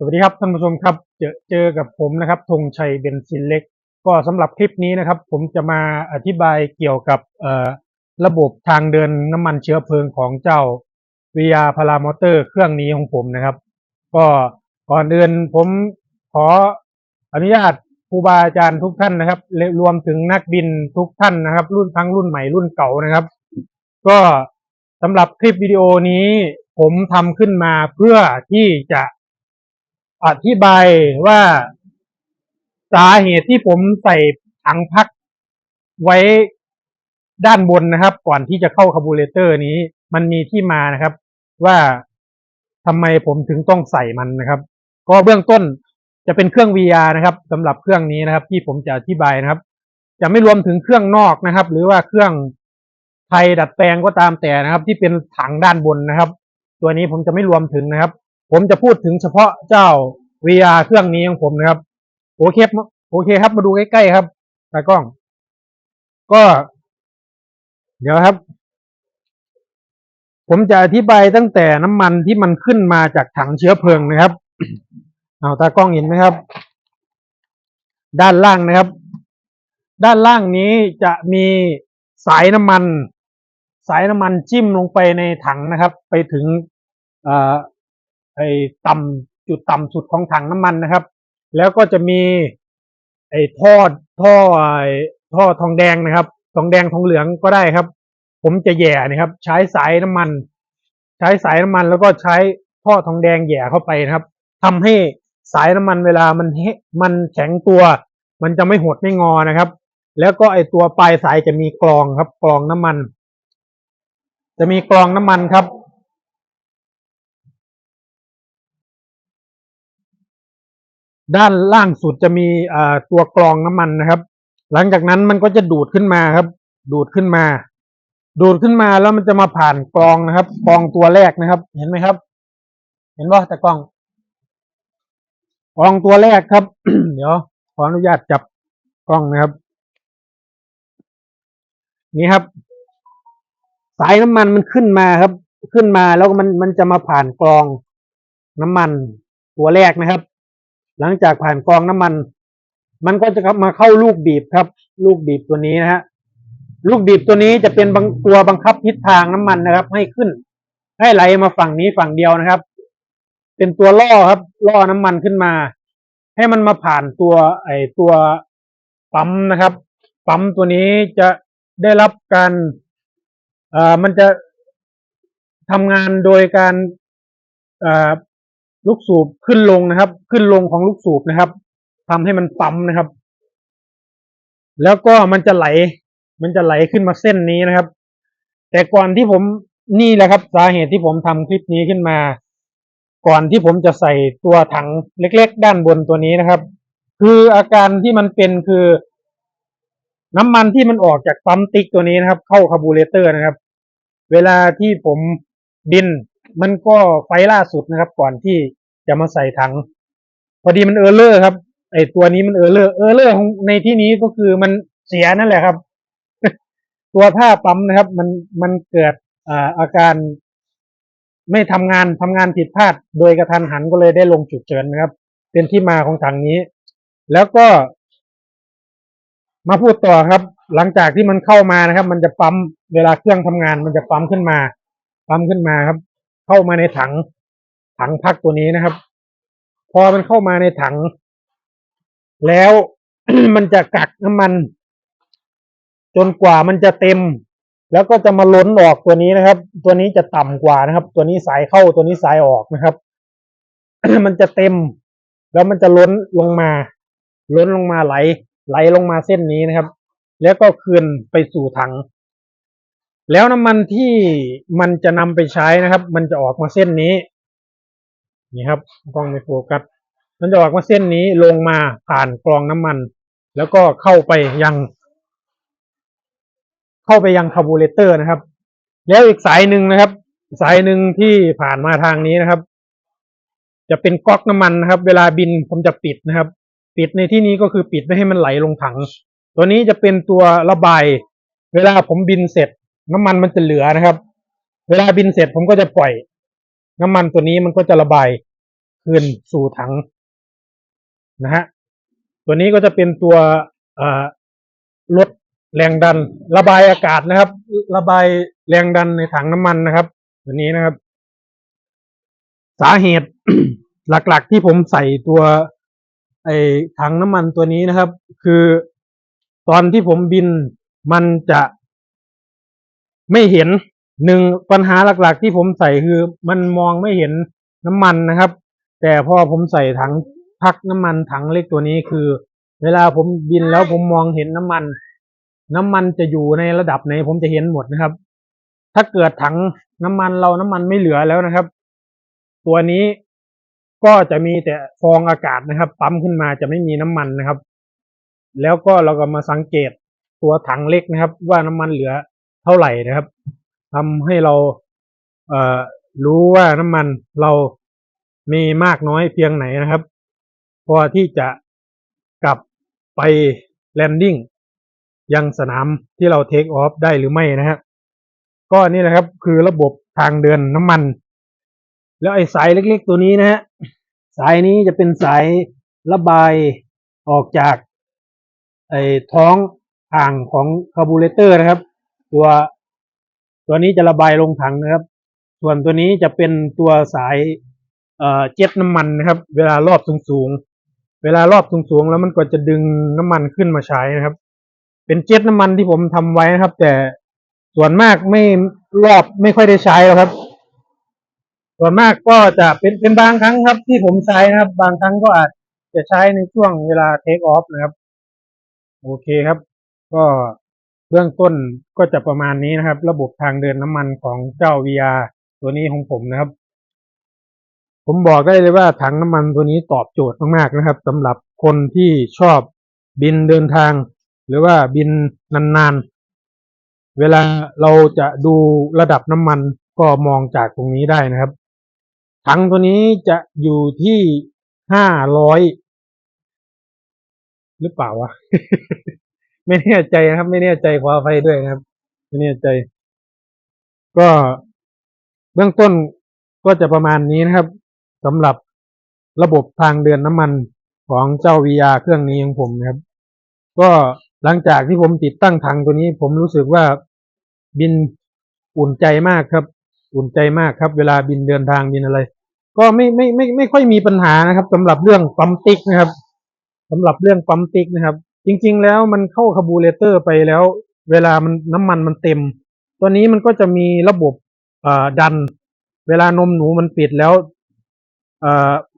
สวัสดีครับท่านผู้ชมครับ เจอเจอกับผมนะครับธงชัยเบนซินเล็ก ก็สำหรับคลิปนี้นะครับ ผมจะมาอธิบายเกี่ยวกับเอระบบทางเดินน้ำมันเชื้อเพลิงของเจ้าวิยาพารามอเตอร์ เครื่องนี้ของผมนะครับ ก็ก่อนอื่นผมขออนุญาตครูบาอาจารย์ทุกท่านนะครับรวมถึงนักบินทุกท่านนะครับ รุ่นทั้งรุ่นใหม่รุ่นเก่านะครับ ก็สำหรับคลิปวิดีโอนี้ผมทำขึ้นมาเพื่อที่จะ อธิบายว่าสาเหตุที่ผมใส่ถังพักไว้ด้านบนนะครับ ก่อนที่จะเข้าคาร์บูเรเตอร์นี้ มันมีที่มานะครับ ว่าทำไมผมถึงต้องใส่มันนะครับ ก็เบื้องต้นจะเป็นเครื่อง VR นะครับสำหรับเครื่องนี้นะครับ ที่ผมจะอธิบายนะครับ จะไม่รวมถึงเครื่องนอกนะครับ หรือว่าเครื่องไทยดัดแปลงก็ตามแต่นะครับ ที่เป็นถังด้านบนนะครับ ตัวนี้ผมจะไม่รวมถึงนะครับ ผมจะพูดถึงเฉพาะเจ้า VR เครื่องนี้ของผมนะครับ โอเคโอเคครับ มาดูใกล้ๆครับตากล้อง ก็ เดี๋ยวครับ ผมจะอธิบายตั้งแต่น้ำมันที่มันขึ้นมาจากถังเชื้อเพลิงนะครับ เอาตากล้องเห็นไหมครับ ด้านล่างนะครับ ด้านล่างนี้จะมีสายน้ำมัน สายน้ำมันจิ้มลงไปในถังนะครับ ไปถึงอ่อ ไอ้ต่ำจุดต่ำสุดของถังน้ำมันนะครับ แล้วก็จะมีไอ้ท่อท่อไอ้ท่อทองแดงนะครับ ทองแดงทองเหลืองก็ได้ครับ ผมจะแหย่นะครับ ใช้สายน้ำมัน ใช้สายน้ำมันแล้วก็ใช้ท่อทองแดงแหย่เข้าไปนะครับทำให้สายน้ำมันเวลามันเฮมันแข็งตัว มันจะไม่หดไม่งอนะครับ แล้วก็ไอตัวปลายสายจะมีกรองครับกรองน้ำมัน จะมีกรองน้ำมันครับ ด้านล่างสุดจะมีตัวกรองน้ำมันนะครับ หลังจากนั้นมันก็จะดูดขึ้นมาครับ ดูดขึ้นมา ดูดขึ้นมาแล้วมันจะมาผ่านกรองนะครับกรองตัวแรกนะครับ เห็นไหมครับ เห็นว่าแต่กล้องกรองตัวแรกครับ เดี๋ยวขออนุญาตจับกล้องนะครับ นี่ครับ สายน้ำมันมันขึ้นมาครับ ขึ้นมาแล้วมันมันจะมาผ่านกรองน้ำมันตัวแรกนะครับ หลังจากผ่านกองน้ำมัน มันก็จะมาเข้าลูกบีบครับ ลูกบีบตัวนี้นะฮะลูกบีบตัวนี้จะเป็นตัวบังคับทิศทางน้ำมันนะครับ ให้ขึ้น ให้ไหลมาฝั่งนี้ฝั่งเดียวนะครับ เป็นตัวล่อครับ ล่อน้ำมันขึ้นมา ให้มันมาผ่านตัวไอตัวปั๊มนะครับ ปั๊มตัวนี้จะได้รับการเอ่อมันจะทำงานโดยการเอ่อ ลูกสูบขึ้นลงนะครับ ขึ้นลงของลูกสูบนะครับทำให้มันปั๊มนะครับ แล้วก็มันจะไหล มันจะไหลขึ้นมาเส้นนี้นะครับ แต่ก่อนที่ผมนี่แหละครับ สาเหตุที่ผมทำคลิปนี้ขึ้นมา ก่อนที่ผมจะใส่ตัวถังเล็ก ๆ ด้านบนตัวนี้นะครับ คืออาการที่มันเป็นคือ น้ำมันที่มันออกจากปั๊มติ๊กตัวนี้นะครับ เข้าคาร์บูเรเตอร์นะครับ เวลาที่ผมบินมันก็ไฟล่าสุดนะครับ ก่อนที่ จะมาใส่ถัง พอดีมันเออร์เลอร์ครับ ไอตัวนี้มันเออร์เลอร์เออร์เลอร์ของในที่นี้ก็คือมันเสียนั่นแหละครับ ตัวท่าปั๊มนะครับ มันมันเกิดอ่าอาการ ไม่ทำงานทำงานผิดพลาด โดยกระทันหันก็เลยได้ลงฉุกเฉินนะครับ เป็นที่มาของถังนี้ แล้วก็ มาพูดต่อครับ หลังจากที่มันเข้ามานะครับ มันจะปั๊มเวลาเครื่องทำงาน มันจะปั๊มขึ้นมาปั๊มขึ้นมาครับ เข้ามาในถัง ถังพักตัวนี้นะครับ พอมันเข้ามาในถัง แล้วมันจะกักน้ำมัน จนกว่ามันจะเต็ม แล้วก็จะมาล้นออกตัวนี้นะครับ ตัวนี้จะต่ำกว่านะครับ ตัวนี้สายเข้าตัวนี้สายออกนะครับ มันจะเต็ม แล้วมันจะล้นลงมา ล้นลงมาไหล ไหลลงมาเส้นนี้นะครับ แล้วก็คืนไปสู่ถังแล้วน้ำมันที่มันจะนำไปใช้นะครับ มันจะออกมาเส้นนี้ นี่ครับกล้องไม่โฟกัสมันจะออกมาเส้นนี้ลงมาผ่านกรองน้ำมัน แล้วก็เข้าไปยัง เข้าไปยังคาร์บูเรเตอร์นะครับ แล้วอีกสายหนึ่งนะครับ สายหนึ่งที่ผ่านมาทางนี้นะครับ จะเป็นก๊อกน้ำมันนะครับ เวลาบินผมจะปิดนะครับ ปิดในที่นี้ก็คือปิดไม่ให้มันไหลลงถัง ตัวนี้จะเป็นตัวระบาย เวลาผมบินเสร็จ น้ำมันมันจะเหลือนะครับ เวลาบินเสร็จผมก็จะปล่อย น้ำมันตัวนี้มันก็จะระบายคืนสู่ถังนะฮะตัวนี้ก็จะเป็นตัวลดแรงดัน ระบายอากาศนะครับ ระบายแรงดันในถังน้ำมันนะครับ ตัวนี้นะครับ สาเหตุหลักๆที่ผมใส่ตัวไอ้ถังน้ำมันตัวนี้นะครับ คือตอนที่ผมบินมันจะไม่เห็น หนึ่งปัญหาหลักๆ ที่ผมใส่คือมันมองไม่เห็นน้ำมันนะครับ แต่พอผมใส่ถังพักน้ำมันถังเล็กตัวนี้คือ เวลาผมบินแล้วผมมองเห็นน้ำมัน น้ำมันจะอยู่ในระดับไหนผมจะเห็นหมดนะครับ ถ้าเกิดถังน้ำมันเราน้ำมันไม่เหลือแล้วนะครับ ตัวนี้ก็จะมีแต่ฟองอากาศนะครับปั๊มขึ้นมาจะไม่มีน้ำมันนะครับ แล้วก็เราก็มาสังเกตตัวถังเล็กนะครับ ว่าน้ำมันเหลือเท่าไหร่นะครับ ทำให้เราเรู้ว่าน้ำมันเรามีมากน้อยเพียงไหนนะครับ พอที่จะกลับไปแลนดิ้งยังสนามที่เราเทคออฟได้หรือไม่นะฮะก็นี่แหละครับคือระบบทางเดินน้ำมัน แล้วไอ้สายเล็กๆตัวนี้นะฮะสายนี้จะเป็นสายระบายออกจากไอ้ท้องอ่างของคาร์บูเรเตอร์นะครับ ตัว ตัวนี้จะระบายลงถังนะครับ ส่วนตัวนี้จะเป็นตัวสายเอ่อเจ็ตน้ำมันนะครับ เวลารอบสูงๆเวลารอบสูงๆแล้วมันก็จะดึงน้ำมันขึ้นมาใช้นะครับ เป็นเจ็ตน้ำมันที่ผมทำไว้นะครับ แต่ส่วนมากไม่รอบไม่ค่อยได้ใช้หรอกครับ ส่วนมากก็จะเป็นเป็นบางครั้งครับ ที่ผมใช้นะครับ บางครั้งก็อาจจะใช้ในช่วงเวลาเทคออฟนะครับ โอเคครับ ก็ เบื้องต้นก็จะประมาณนี้นะครับ ระบบทางเดินน้ำมันของเจ้า VR ตัวนี้ของผมนะครับ ผมบอกได้เลยว่าถังน้ำมันตัวนี้ตอบโจทย์มากๆนะครับสำหรับคนที่ชอบบินเดินทาง หรือว่าบินนานๆ เวลาเราจะดูระดับน้ำมันก็มองจากตรงนี้ได้นะครับ ถังตัวนี้จะอยู่ที่ห้าร้อยหรือเปล่าวะ ไม่แน่ใจนะครับ ไม่แน่ใจขออภัยด้วยนะครับ ไม่แน่ใจ ก็เบื้องต้นก็จะประมาณนี้นะครับสำหรับระบบทางเดินน้ำมันของเจ้า VR เครื่องนี้ของผมนะครับ ก็หลังจากที่ผมติดตั้งถังตัวนี้ผมรู้สึกว่าบินอุ่นใจมากครับ อุ่นใจมากครับ เวลาบินเดินทางบินอะไร ก็ไม่ไม่ไม่ไม่ค่อยมีปัญหานะครับสำหรับเรื่องปั๊มติ๊กนะครับสำหรับเรื่องปั๊มติ๊กนะครับ จริงๆแล้วมันเข้าคาร์บูเรเตอร์ไปแล้ว เวลามันน้ำมันมันเต็ม ตัวนี้มันก็จะมีระบบดัน เวลานมหนูมันปิดแล้ว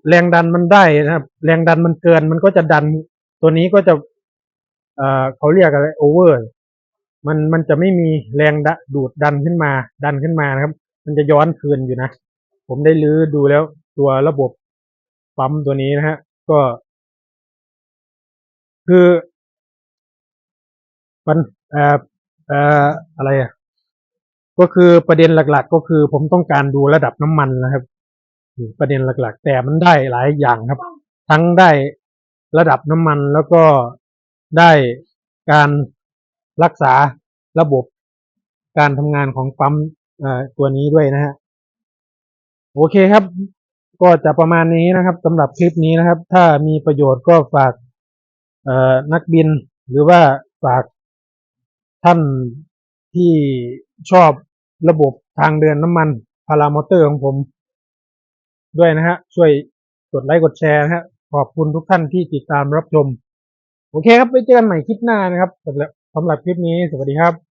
แรงดันมันได้นะครับ แรงดันมันเกิน มันก็จะดัน ตัวนี้ก็จะเอ่อเขาเรียกอะไรโอเวอร์มันมันจะไม่มีแรงดะดูดดันขึ้นมา ดันขึ้นมานะครับ มันจะย้อนคืนอยู่นะ ผมได้ลื้อดูแล้วตัวระบบปั๊มตัวนี้นะฮะ ก็ คือันเอ่อเอ่ออะไรอะก็คือประเด็นหลัก ๆ ก็คือผมต้องการดูระดับน้ำมันนะครับประเด็นหลัก ๆ แต่มันได้หลายอย่างครับ ทั้งได้ระดับน้ำมันแล้วก็ได้การรักษาระบบการทำงานของปั๊มเอ่อตัวนี้ด้วยนะฮะโอเคครับ ก็จะประมาณนี้นะครับสำหรับคลิปนี้นะครับ ถ้ามีประโยชน์ก็ฝากเอ่อนักบินหรือว่าฝาก ท่านที่ชอบระบบทางเดินน้ำมันพารามอเตอร์ของผมด้วยนะฮะ ช่วยกดไลค์กดแชร์นะฮะ ขอบคุณทุกท่านที่ติดตามรับชม โอเคครับไว้เจอกันใหม่คลิปหน้านะครับสำหรับสำหรับคลิปนี้ สวัสดีครับ